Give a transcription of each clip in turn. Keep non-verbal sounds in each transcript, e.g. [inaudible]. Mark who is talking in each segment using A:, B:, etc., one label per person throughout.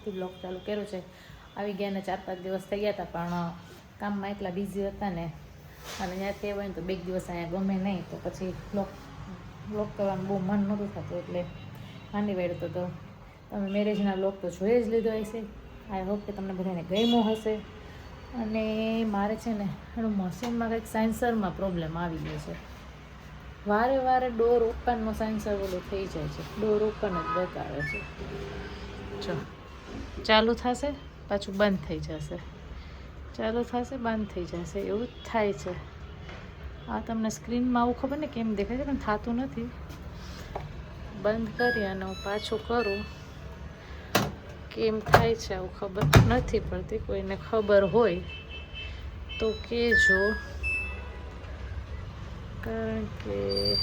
A: આપણે બ્લોગ ચાલુ કર્યો છે. આવી ગયા ને ચાર પાંચ દિવસ થઈ ગયા હતા, પણ કામમાં એટલા બિઝી હતા ને. અને ત્યાંથી હોય ને તો બે દિવસ અહીંયા ગમે નહીં, તો પછી બ્લોગ બ્લોગ કરવાનું બહુ મન નહોતું થતું, એટલે માંડી વેડતો તો તમે મેરેજના બ્લોગ તો જોઈ જ લીધો હશે. આઈ હોપ કે તમને બધાને ગમ્યો હશે. અને મારે છે ને, એનું મશીનમાં કંઈક સાયન્સરમાં પ્રોબ્લેમ આવી ગયો છે. વારે વારે ડોર ઓપનનો સેન્સર ઓલું થઈ જાય છે. ડોર ઓપન જ બતાવે છે. જો ચાલુ થશે, પાછું બંધ થઈ જશે. ચાલુ થશે, બંધ થઈ જશે, એવું જ થાય છે. આ તમને સ્ક્રીનમાં આવું ખબર ને કેમ દેખાય છે, પણ થતું નથી. બંધ કરી અને હું પાછું કરું. કેમ થાય છે આવું ખબર નથી પડતી, કોઈને ખબર હોય તો કહેજો. કારણ કે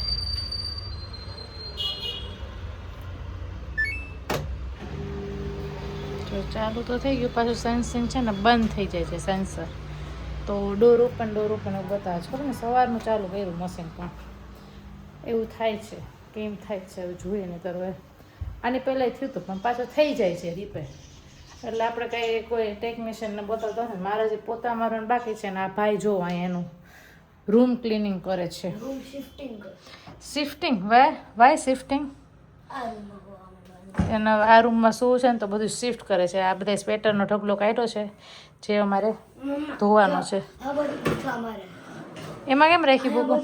A: જો ચાલુ તો થઈ ગયું પાછું સેન્સિંગ છે ને બંધ થઈ જાય છે સેન્સર. તો ડોર ઓપન ડોર ઓપન એવું બતાવે છે. ને સવારનું ચાલુ કર્યું મશીન પણ. એવું થાય છે કેમ થાય છે હવે જોઈએ ને તરવે આની પહેલાં થયું હતું પણ પાછું થઈ જાય છે રિપેર એટલે આપણે કંઈ કોઈ ટેકનિશિયનને બતાવતો હોય ને મારે જે પોતા મારવાનું બાકી છે ને આ ભાઈ જો અહીંયા એનું રૂમ ક્લિનિંગ કરે છે.
B: Room shifting
A: shifting why why shifting એના આ રૂમમાં શું છે ને તો બધું શિફ્ટ કરે છે. આ બધા સ્વેટરનો ઢગલો કાઢ્યો છે જે અમારે ધોવાનો છે. એમાં કેમ રાખી બુકો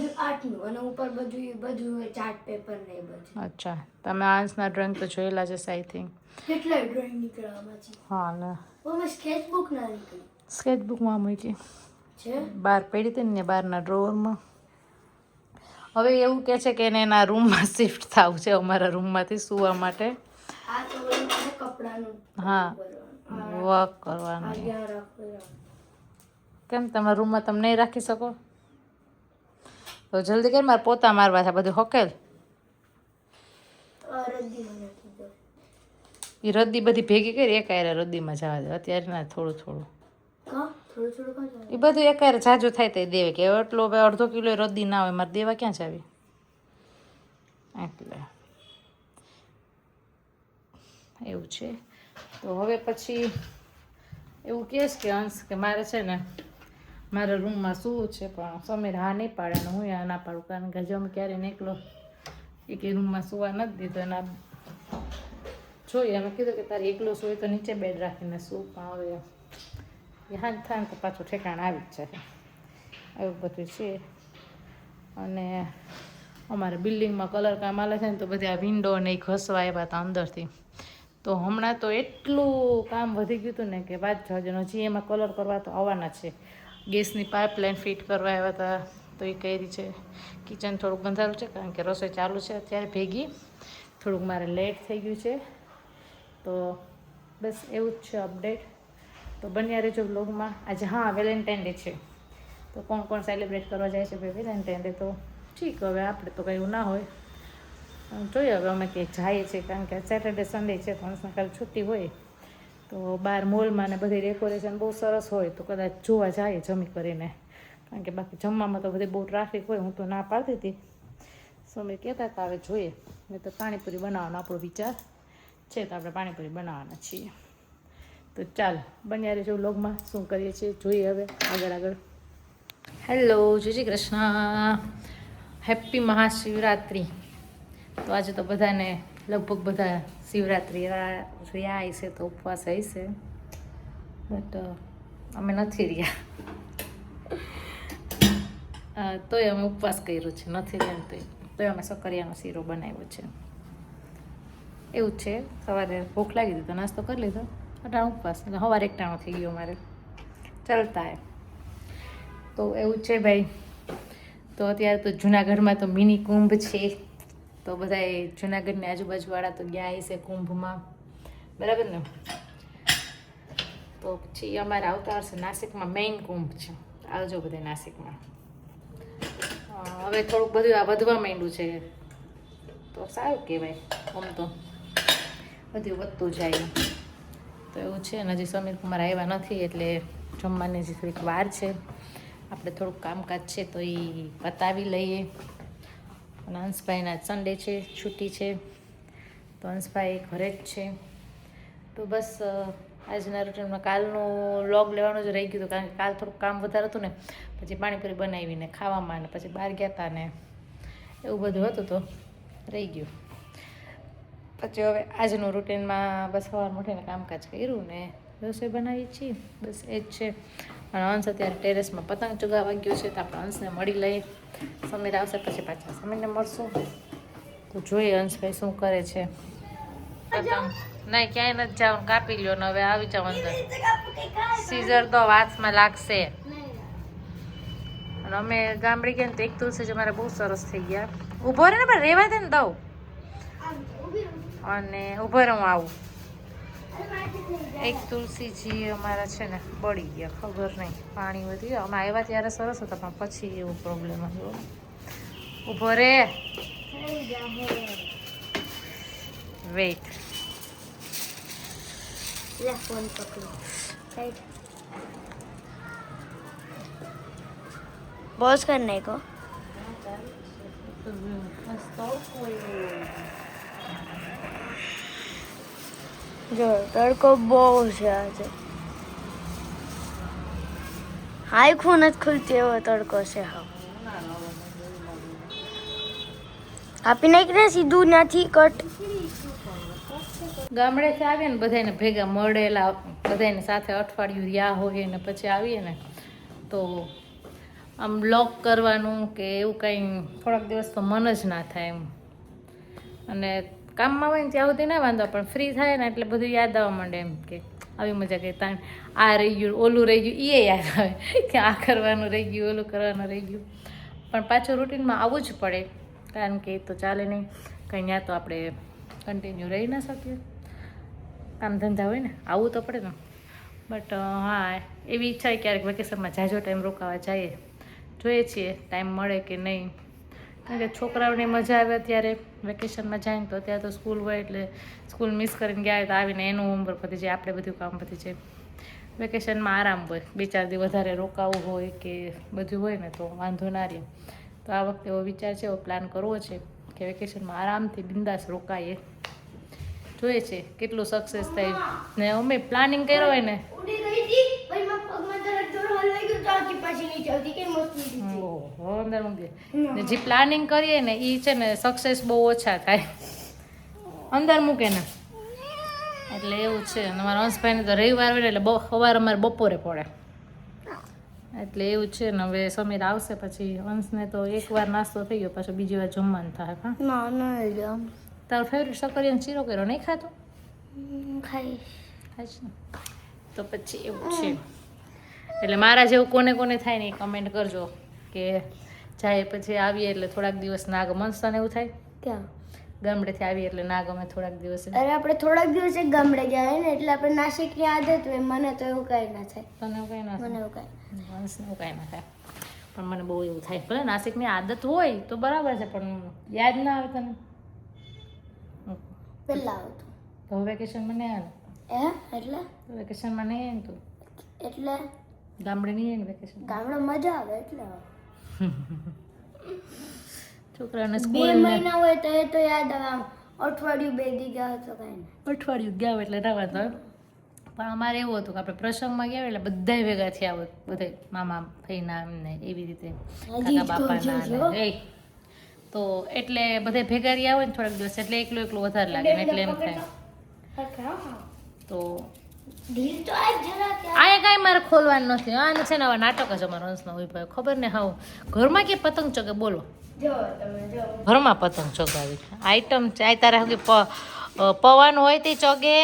A: અચ્છા તમે આન્સના ડ્રોઈંગ તો જોયેલા છે આઈ થિંક
B: કેટલા ડ્રોઈંગ નીકળવામાં છે
A: હા ને.
B: અમે સ્કેચ બુક ના નીકળી.
A: સ્કેચબુકમાં મૂકી બહાર પડી હતી ને બહારના ડ્રોવરમાં હવે એવું કહે છે કે એને એના રૂમમાં શિફ્ટ થવું છે અમારા રૂમમાંથી સૂવા માટે. હા. વર્ક કરવાનું. કેમ તમારા રૂમમાં તમે નહીં રાખી શકો? તો જલ્દી કરી મારે પોતા મારવા છે બધું હોકેલ. એ રદ્દી બધી ભેગી કરી એકાયરે રદ્દીમાં જવા દે. અત્યારે ના થોડું થોડું. એ બધું એકાયરે જાજુ થાય તો દેવે કે એટલો અડધો કિલો રદ્દી ના હોય મારે દેવા ક્યાં જાવી? એટલે. એવું છે. તો હવે પછી એવું કહેશ કે અંશ કે મારે છે ને મારા રૂમમાં શું છે, પણ સમીર હા નહીં પાડે ને હું આ ના પાડું, કારણ કે હજુ અમે ક્યારે નીકળો એક રૂમમાં સુવા નથી દીધો. એના જોઈએ, અમે કીધું કે તારે એકલો સુવે તો નીચે બેડ રાખીને શું પણ હવે એ હાથ થાય ને તો પાછું ઠેકાણ આવી જ જાય એવું બધું છે. અને અમારે બિલ્ડિંગમાં કલર કામ આલે છે ને તો બધી આ વિન્ડો ને એ ઘસવા આવ્યા હતા અંદરથી. તો હમણાં તો એટલું કામ વધી ગયું હતું ને કે વાત જવા હજી એમાં કલર કરવા તો આવવાના છે. ગેસની પાઇપલાઇન ફિટ કરવા આવ્યા હતા, તો એ કરી છે. કિચન થોડુંક બંધારું છે કારણ કે રસોઈ ચાલુ છે, અત્યારે ભેગી. થોડુંક મારે લેટ થઈ ગયું છે. તો બસ એવું જ છે અપડેટ તો બન્યા રહેજો બ્લોગમાં આજે હા વેલેન્ટાઇન ડે છે. તો કોણ કોણ સેલિબ્રેટ કરવા જાય છે ભાઈ? વેલેન્ટાઇન ડે તો ઠીક, હવે આપણે તો કંઈ ના હોય. જોઈએ હવે અમે ક્યાંક જઈએ છીએ, કારણ કે સેટરડે સન્ડે છે, તો છૂટી હોય. તો બહાર મોલમાં ને બધી ડેકોરેશન બહુ સરસ હોય, તો કદાચ જોવા જાય જમી કરીને. કારણ કે બાકી જમવામાં તો બધી બહુ ટ્રાફિક હોય, હું તો ના પાડતી હતી સો અમે કહેતા હતા, હવે જોઈએ. નહીં તો પાણીપુરી બનાવવાનો આપણો વિચાર છે, તો આપણે પાણીપુરી બનાવવાના છીએ. તો ચાલ, બન્યા રહેજો લોગમાં શું કરીએ છીએ, જોઈએ હવે, આગળ આગળ. હેલો જય શ્રી કૃષ્ણ. હેપી મહાશિવરાત્રિ. તો આજે તો બધાને લગભગ બધા શિવરાત્રિ રહ્યા હશે તો ઉપવાસ હશે. બટ અમે નથી રહ્યા. તોય અમે ઉપવાસ કર્યો છે, નથી રહ્યા તોય. તોય અમે સકરિયાનો શીરો બનાવ્યો છે. એવું જ છે. સવારે ભૂખ લાગી દીધો નાસ્તો કરી લીધો. અટાણું ઉપવાસ. સવારે એકટાણો થઈ ગયું મારે ચાલતા એમ. તો એવું છે ભાઈ. તો અત્યારે તો જુનાગઢમાં તો મિની કુંભ છે. તો બધાએ જુનાગઢની આજુબાજુવાળા તો ગયા હશે કુંભમાં. બરાબર ને? તો પછી અમારે આવતા વર્ષે નાસિકમાં મેઇન કુંભ છે. આવજો બધા નાસિકમાં. હવે થોડુંક બધું આ વધવા માંડ્યું છે. તો સારું કહેવાય, આમ તો. બધું વધતું જાય તો એવું છે અને હજી સમીર કુમાર આવ્યા નથી એટલે જમવાની હજી થોડીક વાર છે. આપણે થોડુંક કામકાજ છે તો એ પતાવી લઈએ. અને હંસભાઈના સન્ડે છે, છુટ્ટી છે, તો હંસભાઈ ઘરે જ છે. તો બસ આજના રૂટીનમાં કાલનું લોગ લેવાનું જ રહી ગયું હતું કારણ કે કાલ થોડુંક કામ વધારે હતું ને, પછી પાણીપુરી બનાવીને ખાવામાં ને પછી બહાર ગયા હતા ને એવું બધું હતું તો રહી ગયું. પછી હવે આજનું રૂટીનમાં બસ સવાર મોટીને કામકાજ કર્યું ને રસોઈ બનાવી છીએ, બસ એ જ છે. અને અંશ અત્યારે ટેરેસમાં પતંગ ચગાવવા ગયો છે તો આપણે અંશને મળી લઈએ સમીર આવશે પછી પાછા સમીરને મળશું. તો જોઈએ અંશભાઈ શું કરે છે. પતંગ. નહીં, ક્યાંય નથી જવાનું, કાપી લ્યો ને હવે આવી જાવ અંદર. સીઝર તો વાતમાં લાગશે. અને અમે ગામડી ગયા ને તો એક તુલસી જ અમારે બહુ સરસ થઈ ગયા. ઊભો રહે ને પણ રહેવા દે ને દઉં. અને ઊભો રહું આવું. એક તુલસીજી અમારા છે ને બળી ગયા ખબર નહીં પાણી વધી ગયું. અમે આવ્યા ત્યારે સરસ હતા પણ પછી એવું પ્રોબ્લેમ આવ્યો. ઊભો રે. વેઇટ
B: લે ફોન પકડો. સાઈડ બોસ કર નાખો જો, તડકો બહુ છે આજે. હાઈ ખૂન જ ખુલતી એવો તડકો છે હા આપી નાખીને સીધું નથી કટ.
A: ગામડેથી આવીએ ને બધાને ભેગા મળેલા બધાને સાથે અઠવાડિયું રહ્યા હોય ને પછી આવીએ ને, તો આમ લોક કરવાનું કે એવું કંઈ થોડાક દિવસ તો મન જ ના થાય એમ. અને કામમાં હોય ને ત્યાં સુધી ના વાંધો, પણ ફ્રી થાય ને એટલે બધું યાદ આવવા માંડે એમ કે આવી મજા કે તાણ આ રહી ગયું, ઓલું રહી ગયું એ યાદ આવે [laughs] કે આ કરવાનું રહી ગયું, ઓલું કરવાનું રહી ગયું. પણ પાછું રૂટીનમાં આવવું જ પડે, કારણ કે તો ચાલે નહીં. કંઈ ત્યાં તો આપણે કન્ટિન્યુ રહી ના શકીએ. કામ ધંધા હોય ને આવવું તો પડે ને. બટ હા, એવી ઈચ્છા ક્યારેક વેકેશનમાં જાજો ટાઈમ રોકાવા જઈએ. જોઈએ છીએ ટાઈમ મળે કે નહીં. કારણ કે છોકરાઓને મજા આવે ત્યારે વેકેશનમાં જાય તો અત્યારે તો સ્કૂલ હોય એટલે સ્કૂલ મિસ કરીને ગયા હોય તો આવીને એનું હોમવર્ક પતી જાય, આપણે બધું કામ પતી જાય. વેકેશનમાં આરામ હોય, બે ચાર દિવસ વધારે રોકાવું હોય કે બધું હોય ને તો વાંધો ના રહે. તો આ વખતે એવો વિચાર છે, એવો પ્લાન કરવો છે કે વેકેશનમાં આરામથી બિંદાસ રોકાઈએ. જોઈએ છે, કેટલું સક્સેસ થાય. ને અમે પ્લાનિંગ કર્યો હોય ને
B: ઉડી ગઈ હતી પછી મારા પગમાં તરત જોર હલવાઈ ગયું તો આખી પાછી નીચે આવતી કે મસ્ત ઉડી હતી.
A: ઓહો, અંદર મૂકી. જે પ્લાનિંગ કરીએ ને એ છે ને સક્સેસ બહુ ઓછા થાય. અંદર મૂકે ને. એટલે એવું છે. અને મારા અંશભાઈને તો રવિવાર હોય એટલે બહુ સવાર અમારે બપોરે પડે. એટલે એવું છે ને હવે સમીર આવશે પછી હંસને તો એકવાર નાસ્તો થઈ ગયો પાછો બીજી વાર જમવાનું થાય હા? તારો ફેવરેટ સકરિયાનો શીરો કર્યો? નહીં ખાતો
B: ખાઈશ.
A: ખાઈશ ને? તો પછી એવું છે. એટલે મારા જેવું કોને કોને થાય ને એ કમેન્ટ કરજો કે જાય પછી આવીએ એટલે થોડાક દિવસ ના ગમે મનસ્થાને એવું થાય?
B: ક્યાં?
A: ગામડેથી આવીએ એટલે ના ગમે થોડાક દિવસ.
B: અરે આપણે થોડાક દિવસ એક ગામડે ગયા ને એટલે આપણે નાસિકની આદત હોય મને તો એવું કાંઈ ના થાય.
A: તને એવું કંઈ ના
B: મને એવું કાંઈ
A: મનસને એવું કાંઈ ના થાય. પણ મને બહુ એવું થાય. ભલે નાસિકની આદત હોય તો બરાબર છે પણ યાદ ના આવે તને?
B: પહેલાં આવતું.
A: તો વેકેશનમાં નહીં આવે?
B: એ એટલે?
A: વેકેશન વેકેશનમાં નહીં આવે તું?
B: એટલે?
A: ગામડે નહીં વેકેશન
B: ગામડે મજા આવે એટલે. છોકરાને
A: સ્કૂલ
B: મહિના હોય તો એ તો યાદ આવે આમ અઠવાડિયું બે દી ગયા તો કાંઈ
A: અઠવાડિયું ગયા એટલે ના વાંધો પણ અમારે એવું હતું કે આપણે પ્રસંગમાં ગયા એટલે બધાય ભેગા થયા હોય બધે મામા ફઈના એમને એવી રીતે કાકા બાપાના એ. તો એટલે બધે ભેગા રહ્યા હોય ને થોડાક દિવસ એટલે એકલું એકલું વધારે લાગે ને એટલે એમ થાય. તો આ કાંઈ મારે ખોલવાનું નથી. આને છે ને આવા નાટક જ અમારો અંશનો હોય ભાઈ. ખબર ને હાવ? ઘરમાં કે પતંગ ચગે? બોલો. ઘરમાં પતંગ ચગાવી. આઈટમ છે. આ તારે હવે પવન હોય તે ચગે.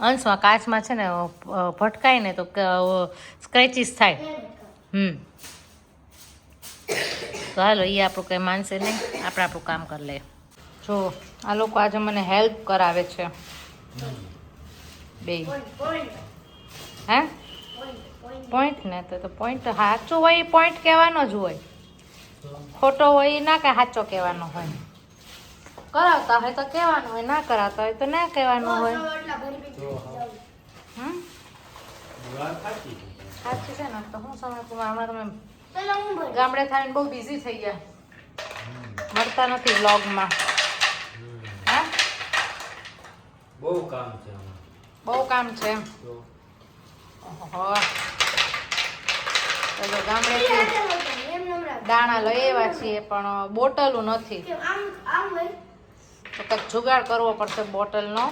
A: અંશમાં કાચમાં છે ને ભટકાય ને તો સ્ક્રેચીસ થાય. હમ. તો હાલો એ આપણું કંઈ માનશે નહીં. આપણે આપણું કામ કરી લઈએ. જો આ લોકો આજે મને હેલ્પ કરાવે છે. બે હે? પોઈન્ટ ને તો પોઈન્ટ સાચું હોય એ પોઈન્ટ કહેવાનો જ હોય. ખોટો હોય એ ના કે સાચો કહેવાનો હોય. કરાવતા હોય તો કહેવાનું હોય ના કરાવતા હોય તો ના કહેવાનું હોય. સાચી સાચું છે ને? તો હું સમય કુમાર આમાં તમે. ગામડે થઈને બહુ બિઝી થઈ ગયા. મળતા નથી વ્લોગમાં હા
C: બહુ કામ છે
A: બહુ કામ છે એમ. ઓહો. તો
B: રાખ.
A: દાણા લઈ આવ્યા છીએ પણ બોટલું નથી.
B: હોય
A: તો કંઈક જુગાડ કરવો પડશે બોટલનો.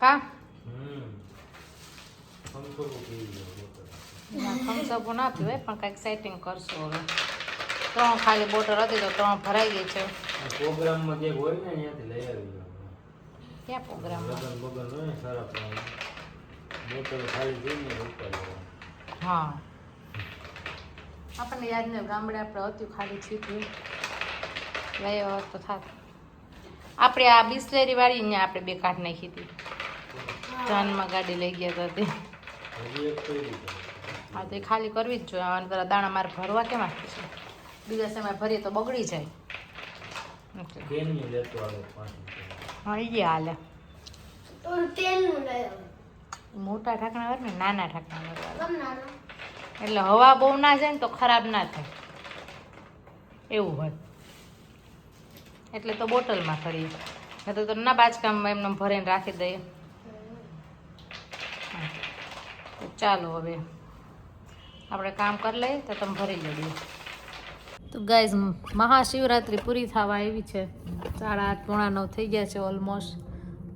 A: કા થમ્સઅપ ના પીવાય પણ કંઈક સેટિંગ કરશું હવે. ત્રણ ખાલી બોટલ હતી તો ત્રણ ભરાઈ ગઈ છે.
C: પ્રોગ્રામમાં જે હોય ને અહીંયાથી લઈ આવી
A: ક્યાં પ્રોગ્રામમાં
C: લગન બગન હોય સારા પણ બોટલ ખાલી જોઈને ઉપાડી.
A: હા. આપણને યાદ નહીં ગામડે આપણે હતું ખાલી છીતું લઈ આવ્યા તો થાત. આપણે આ બિસ્લેરી વાળી ને આપણે બે કાઢ નાખી હતી. જાનમાં ગાડી લઈ ગયા હતા તે. હા તો એ ખાલી કરવી જ જોઈએ. અને પેલા દાણા મારે ભરવા કેમ આપે છે? બીજા સમય ભરીએ તો બગડી જાય. એટલે ગયા હાલે. મોટા ઢાંકણા હોય ને નાના ઢાંકણા એટલે હવા બહુ ના જાય ને તો ખરાબ ના થાય. એવું હોય. એટલે તો બોટલમાં કરીએ નહીં તો તો ના બાચકામાં એમને ભરીને રાખી દઈએ. તો ચાલો હવે. આપણે કામ કરી લઈએ તો તમે ભરી લેજો. તો ગાઈઝ મહાશિવરાત્રિ પૂરી થવા આવી છે. સાડા આઠ પોણા નવ થઈ ગયા છે ઓલમોસ્ટ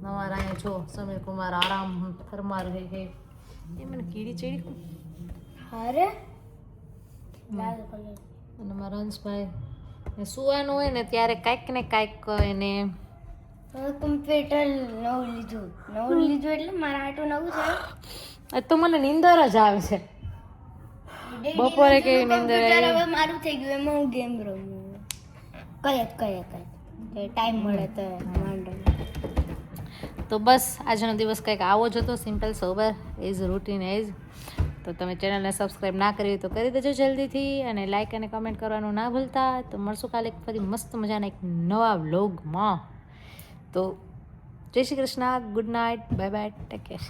A: નવારા અહીંયા જો સમીર કુમાર આરામ ફરમા રહે હે. એ મને કીડી ચીડી
B: હારે
A: અને મારા હંસભાઈ સુવાનું હોય ને ત્યારે કાંઈક ને કાંઈક એને
B: કમ્પ્યુટર નવું લીધું. નવું લીધું એટલે મારા આટું નવું છે.
A: તો મને નીંદર જ આવે છે. બપોરે કેવી નીંદર આવી?
B: મારું થઈ ગયું એમાં હું ગેમ રમું? કઈ કઈ કઈ ટાઈમ મળે તો વાંધો
A: તો બસ આજનો દિવસ કંઈક આવો જ હતો simple sober as routine as તો તમે ચેનલને સબસ્ક્રાઈબ ના કરી તો કરી દેજો જલ્દીથી અને લાઇક અને કમેન્ટ કરવાનું ના ભૂલતા. તો મળશું કાલે એક ફરી મસ્ત મજાના એક નવા વ્લોગમાં તો જય Shri Krishna good night bye bye take care